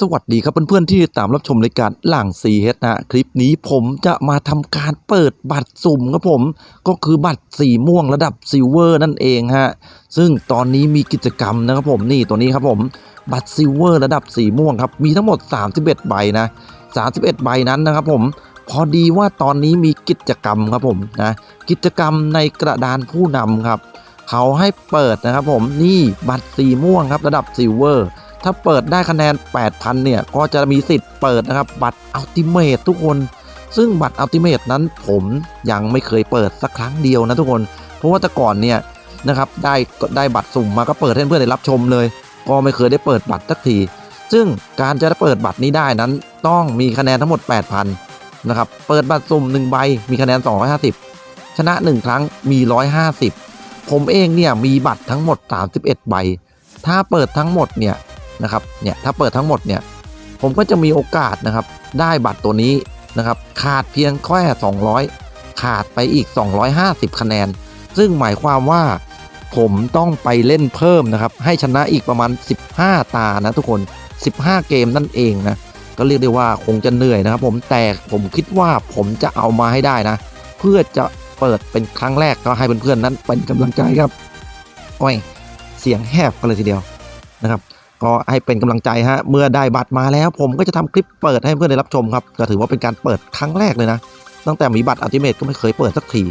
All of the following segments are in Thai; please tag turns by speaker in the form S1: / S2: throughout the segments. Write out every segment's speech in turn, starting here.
S1: สวัสดีครับเพื่อนๆที่ตามรับชมรายการหลังซีเฮดนะคลิปนี้ผมจะมาทำการเปิดบัตรสุ่มครับผม ก็คือบัตรสีม่วงระดับซิลเวอร์นั่นเองฮะ ซึ่งตอนนี้มีกิจกรรมนะครับผมนี่ตัวนี้ครับผมบัตรซิลเวอร์ระดับสีม่วงครับ มีทั้งหมด 31 ใบนะ 31 ใบนั้นนะครับผมพอดีว่าตอนนี้มีกิจกรรมครับผมนะกิจกรรมในกระดานผู้นำครับ เขาให้เปิดนะครับผมนี่บัตรสีม่วงครับระดับซิลเวอร์ ถ้าเปิดได้คะแนน 8,000 เนี่ย ก็จะมีสิทธิ์เปิดนะครับ บัตรอัลติเมททุกคน ซึ่งบัตรอัลติเมทนั้นผมยังไม่เคยเปิดสักครั้งเดียวนะทุกคน เพราะว่าแต่ก่อนเนี่ยนะครับได้ได้บัตรสุ่มมาก็เปิดให้เพื่อนได้รับชมเลย ก็ไม่เคยได้เปิดบัตรสักที ซึ่งการจะเปิดบัตรนี้ได้นั้น ต้องมีคะแนนทั้งหมด 8,000 นะครับ เปิดบัตรสุ่ม1ใบ มีคะแนน 250 ชนะ 1 ครั้งมี 150 ผมเองเนี่ยมีบัตรทั้งหมด 31 ใบ ถ้าเปิดทั้งหมดเนี่ย นะครับเนี่ยถ้าเปิดทั้งหมดเนี่ยผมก็จะมีโอกาสนะครับได้บัตรตัวนี้นะครับขาดเพียงแค่200 ขาดไปอีก 250 คะแนน ซึ่งหมายความว่าผมต้องไปเล่นเพิ่มนะครับให้ชนะอีกประมาณ 15 ตานะทุกคน 15 เกมนั่นเองนะก็เรียกได้ว่าคงจะเหนื่อยนะครับ ผมแต่ผมคิดว่าผมจะเอามาให้ได้นะ เพื่อจะเปิดเป็นครั้งแรกก็ให้เพื่อนๆนั้นเป็นกำลังใจครับโอ้ยเสียงแหบกันเลยทีเดียวนะครับ ก็ให้เป็นกำลังใจฮะเมื่อได้บัตรมาแล้ว ผมก็จะทำคลิปเปิดให้เพื่อนได้รับชมครับก็ถือว่าเป็นการเปิดครั้งแรกเลยนะ ตั้งแต่มีบัตรอัลติเมทก็ไม่เคยเปิดสักที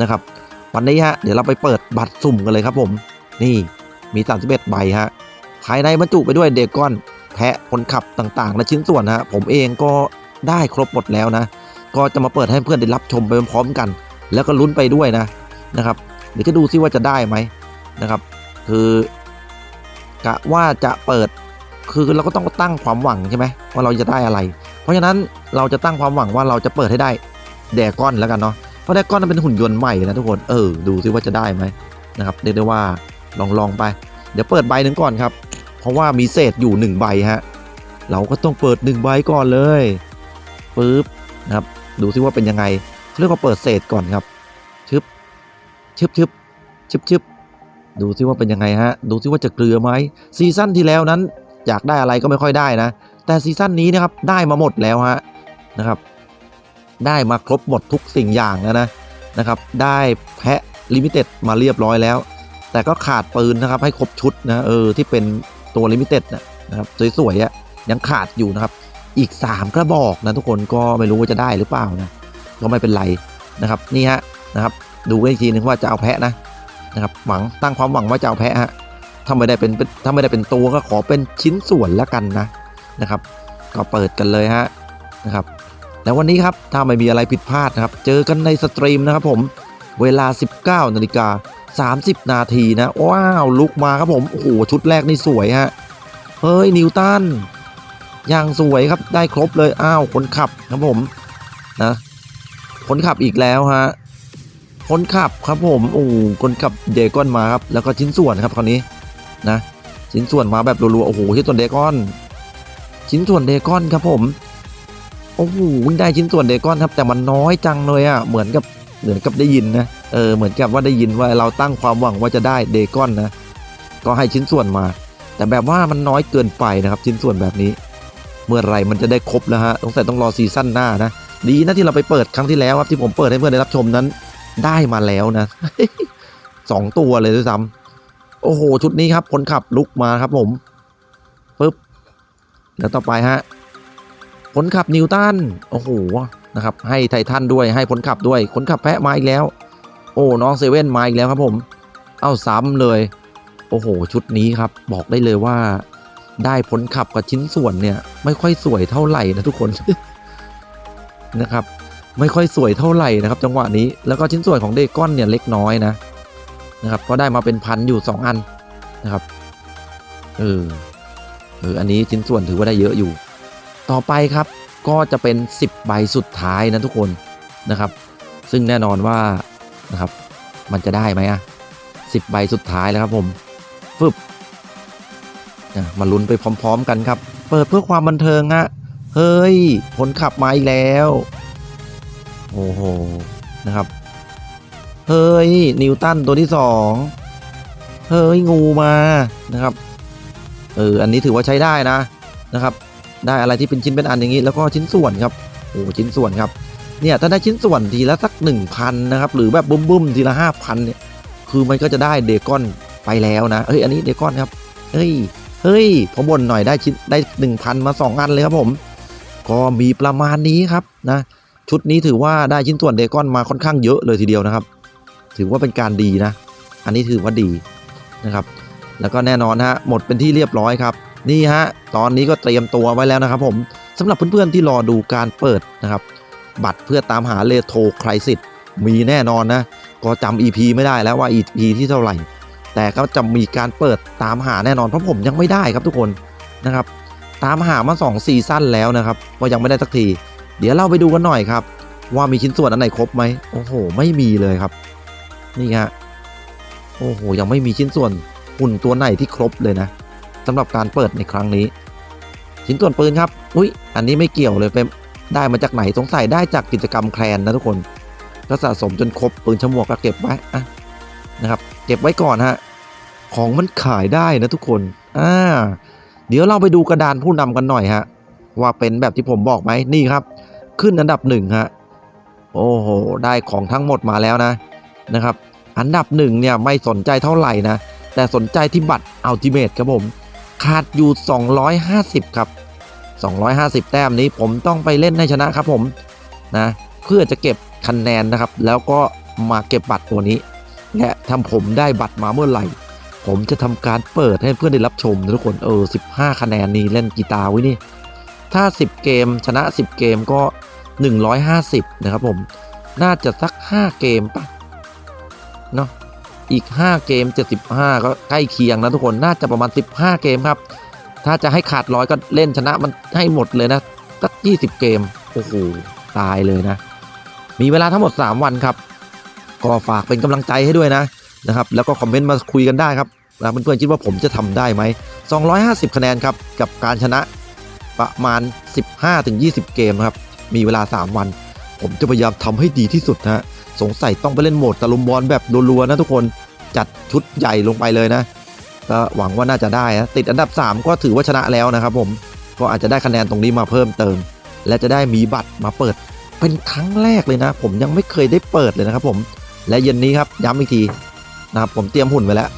S1: นะครับวันนี้ฮะเดี๋ยวเราไปเปิดบัตรสุ่มกันเลยครับผม นี่มี 31ใบฮะภายในบรรจุไปด้วยเดก้อนแพะคนขับต่างๆ และชิ้นส่วนฮะผมเองก็ได้ครบหมดแล้วนะ ก็จะมาเปิดให้เพื่อนได้รับชมไปพร้อมๆกัน แล้วก็ลุ้นไปด้วยนะนะครับเดี๋ยวจะดูซิว่าจะได้ไหมนะครับ คือ กะว่าจะเปิดคือเราก็ต้องตั้งความหวังใช่ไหมว่าเราจะได้อะไร เพราะฉะนั้นเราจะตั้งความหวังว่าเราจะเปิดให้ได้แดก้อนแล้วกันเนาะเพราะแดก้อนมันเป็นหุ่นยนต์ใหม่นะทุกคนเออดูซิว่าจะได้ไหมนะครับเรียกได้ว่าลองลองไป เดี๋ยวเปิดใบหนึ่งก่อนครับ เพราะว่ามีเศษอยู่หนึ่งใบฮะเราก็ต้องเปิดหนึ่งใบก่อนเลยปึ๊บนะครับดูซิว่าเป็นยังไงเขาเรียกว่าเปิดเศษก่อนครับชึบชึบชึบชึบชึบ ดูซิว่าเป็นยังไงฮะ ดูซิว่าจะเกลือไหมซีซั่นที่แล้วนั้นอยากได้อะไรก็ไม่ค่อยได้นะ แต่ซีซั่นนี้นะครับได้มาหมดแล้วฮะนะครับ ได้มาครบหมดทุกสิ่งอย่างแล้วนะนะครับ ได้แพะลิมิเต็ดมาเรียบร้อยแล้ว แต่ก็ขาดปืนนะครับให้ครบชุดนะเออที่เป็นตัวลิมิเต็ดนะครับสวยๆอะยังขาดอยู่นะครับอีก 3 กระบอกนะทุกคนก็ไม่รู้ว่าจะได้หรือเปล่านะก็ไม่เป็นไรนะครับ นี่ฮะนะครับ ดูกันอีกทีนึงว่าจะเอาแพะนะ นะครับหวังตั้งความหวังว่าจะเอาแพะฮะถ้าไม่ได้เป็นถ้าไม่ได้เป็นตัวก็ขอเป็นชิ้นส่วนแล้วกันนะนะครับ ก็เปิดกันเลยฮะนะครับแล้ววันนี้ครับถ้าไม่มีอะไรผิดพลาดนะครับ เจอกันในสตรีมนะครับผมเวลา 19นาฬิกา30 นาทีนะว้าวลุกมาครับผมโอ้โหชุดแรกนี่สวยฮะเฮ้ยนิวตันอย่างสวยครับได้ครบเลยอ้าวคนขับครับผมนะคนขับอีกแล้วฮะ คนขับครับผมโอ้โหคนขับเดกอนมาครับแล้วก็ชิ้นส่วนครับคราวนี้นะชิ้นส่วนมาแบบรัวๆโอ้โหชิ้นส่วนเดกอน ชิ้นส่วนเดกอนครับผมโอ้โหได้ชิ้นส่วนเดกอนครับแต่มันน้อยจังเลยอะ่ะเหมือนกับเหมือนกับได้ยินนะเออเหมือนกับว่าได้ยินว่าเราตั้งความหวังว่าจะได้เดกอนนะก็ให้ชิ้นส่วนมา แต่แบบว่ามันน้อยเกินไปนะครับ ชิ้นส่วนแบบนี้ เมื่อไหรมันจะได้ครบแล้วฮะต้องแต่ต้องรอซีซั่นหน้านะดีนะที่เราไปเปิดครั้งที่แล้วครับที่ผมเปิดให้เพื่อนได้รับชมนั้น ได้มาแล้วนะสองตัวเลยด้วยซ้ำโอ้โห ชุดนี้ครับคนขับลุกมาครับผมปึ๊บแล้วต่อไปฮะผลขับนิวตันโอ้โหนะครับ ให้ไททันด้วยให้ผลขับด้วยผลขับแพะมาอีกแล้ว โอ้น้องเซเว่นมาอีกแล้วครับผม เอ้าซ้ำเลย โอ้โห ชุดนี้ครับ บอกได้เลยว่า ได้ผลขับกับชิ้นส่วนเนี่ย ไม่ค่อยสวยเท่าไหร่นะทุกคนนะครับ ไม่ค่อยสวยเท่าไหร่นะครับ จังหวะนี้แล้วก็ชิ้นส่วนของเดก้อนเนี่ยเล็กน้อยนะนะครับก็ได้มาเป็นพันอยู่ 2 อันนะครับเออเอออันนี้ชิ้นส่วนถือว่าได้เยอะอยู่ ต่อไปครับก็จะเป็น 10 ใบสุดท้ายนะทุกคนนะครับ ซึ่งแน่นอนว่านะครับ มันจะได้ไหมอะ10ใบสุดท้ายแล้วครับผมฟึบมาลุ้นไปพร้อม ๆ กันครับ เปิดเพื่อความบันเทิงฮะเฮ้ยผลขับมาอีกแล้ว โอ้โห นะครับ เฮ้ย นิวตันตัวที่สองเฮ้ย งูมานะครับ เออ อันนี้ถือว่าใช้ได้นะนะครับ ได้อะไรที่เป็นชิ้นเป็นอันอย่างนี้ แล้วก็ชิ้นส่วนครับ โอ้ชิ้นส่วนครับ เนี่ยถ้าได้ชิ้นส่วนทีละสัก1,000นะครับ หรือแบบบุ้มๆทีละ5,000เนี่ย คือมันก็จะได้เดก้อนไปแล้วนะ เฮ้ย อันนี้เดก้อนครับ เฮ้ย เฮ้ยพอบนหน่อยได้ชิ้นได้1,000มา2อันเลยครับผม ก็มีประมาณนี้ครับนะ ชุดนี้ถือว่าได้ชิ้นส่วนเดกอนมาค่อนข้างเยอะเลยทีเดียวนะครับ ถือว่าเป็นการดีนะ อันนี้ถือว่าดีนะครับ แล้วก็แน่นอนฮะหมดเป็นที่เรียบร้อยครับ นี่ฮะตอนนี้ก็เตรียมตัวไว้แล้วนะครับ ผมสำหรับเพื่อนๆที่รอดูการเปิดนะครับ บัตรเพื่อตามหาเลโทไครสิตมีแน่นอนนะ ก็จำ EP ไม่ได้แล้วว่า EP ที่เท่าไหร่ แต่ก็จะมีการเปิดตามหาแน่นอนเพราะผมยังไม่ได้ครับทุกคนนะครับ ตามหามา2ซีซั่นแล้วนะครับก็ยังไม่ได้สักที เดี๋ยวเราไปดูกันหน่อยครับ ว่ามีชิ้นส่วนอันไหนครบไหมโอ้โห ไม่มีเลยครับ นี่ฮะโอ้โหยังไม่มีชิ้นส่วนหุ่นตัวไหนที่ครบเลยนะสำหรับการเปิดในครั้งนี้ ชิ้นส่วนปืนครับ อุ้ยอันนี้ไม่เกี่ยวเลยเป็นได้มาจากไหนสงสัยได้จากกิจกรรมแคลนนะทุกคนก็สะสมจนครบปืนฉมวกก็เก็บไว้อะนะครับ เก็บไว้ก่อนฮะของมันขายได้นะทุกคนอ่าเดี๋ยวเราไปดูกระดานผู้นำกันหน่อยฮะ ว่าเป็นแบบที่ผมบอกไหมนี่ครับ ขึ้นอันดับหนึ่งฮะโอ้โห ได้ของทั้งหมดมาแล้วนะนะครับ อันดับหนึ่งเนี่ยไม่สนใจเท่าไหร่นะ แต่สนใจที่บัตรอัลติเมทครับผม ขาดอยู่ 250 ครับ 250 แต้มนี้ผมต้องไปเล่นให้ชนะครับผมนะเพื่อจะเก็บคะแนนนะครับ แล้วก็มาเก็บบัตรตัวนี้ และถ้าผมได้บัตรมาเมื่อไหร่ ผมจะทำการเปิดให้เพื่อนได้รับชมนะทุกคนเออ 15 คะแนนนี้เล่นกีตาร์ไว้นี่ ถ้า 10 เกมชนะ 10 เกมก็ 150 นะครับผม น่าจะสัก 5 เกมปะเนาะอีก 5 เกม 75 ก็ใกล้เคียงนะทุกคนน่าจะประมาณ 15 เกมครับ ถ้าจะให้ขาดร้อยก็เล่นชนะมันให้หมดเลยนะสัก20 เกม โอ้โห ตายเลยนะ มีเวลาทั้งหมด 3 วันครับ ก็ฝากเป็นกำลังใจให้ด้วยนะนะครับ แล้วก็คอมเมนต์มาคุยกันได้ครับนะเพื่อนๆคิดว่าผมจะทำได้ไหม250 คะแนนครับ กับการชนะ ประมาณ 15-20 เกมครับ มีเวลา 3 วัน ผมจะพยายามทำให้ดีที่สุดนะฮะสงสัยต้องไปเล่นโหมดตะลุมบอลแบบรัวๆนะทุกคนจัดชุดใหญ่ลงไปเลยนะก็หวังว่าน่าจะได้นะติดอันดับ 3 ก็ถือว่าชนะแล้วนะครับผมก็อาจจะได้คะแนนตรงนี้มาเพิ่มเติม และจะได้มีบัตรมาเปิดเป็นครั้งแรกเลยนะ ผมยังไม่เคยได้เปิดเลยนะครับผมและเย็นนี้ครับย้ำอีกทีนะครับผมเตรียมหุ่นไว้แล้ว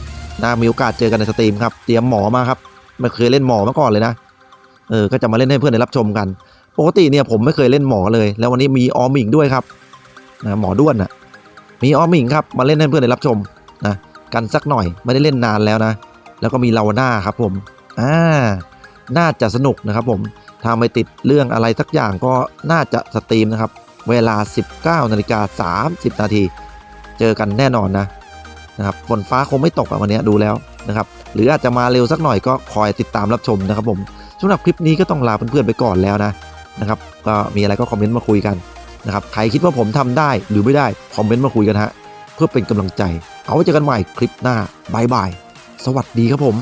S1: นะมีโอกาสเจอกันในสตรีมครับ เตรียมหมอมาครับไม่เคยเล่นหมอมาก่อนเลยนะ เออก็จะมาเล่นให้เพื่อนได้รับชมกัน ปกติเนี่ยผมไม่เคยเล่นหมอเลย แล้ววันนี้มีออมิงด้วยครับนะหมอด้วนนะมีออมิงครับมาเล่นให้เพื่อนได้รับชมนะกันสักหน่อยไม่ได้เล่นนานแล้วนะ แล้วก็มีเลาวน่าครับผมอ่าน่าจะสนุกนะครับผมถ้าไม่ติดเรื่องอะไรสักอย่างก็น่าจะสตรีมนะครับ เวลา 19นาฬิกา30 นาที เจอกันแน่นอนนะนะครับฝนฟ้าคงไม่ตกอะวันนี้ดูแล้วนะครับ หรืออาจจะมาเร็วสักหน่อยก็คอยติดตามรับชมนะครับผม สำหรับคลิปนี้ก็ต้องลาเพื่อนๆไปก่อนแล้วนะนะครับก็มีอะไรก็คอมเมนต์มาคุยกันนะครับใครคิดว่าผมทำได้หรือไม่ได้คอมเมนต์มาคุยกันฮะเพื่อเป็นกำลังใจ เอาไว้เจอกันใหม่คลิปหน้าบายบายสวัสดีครับผม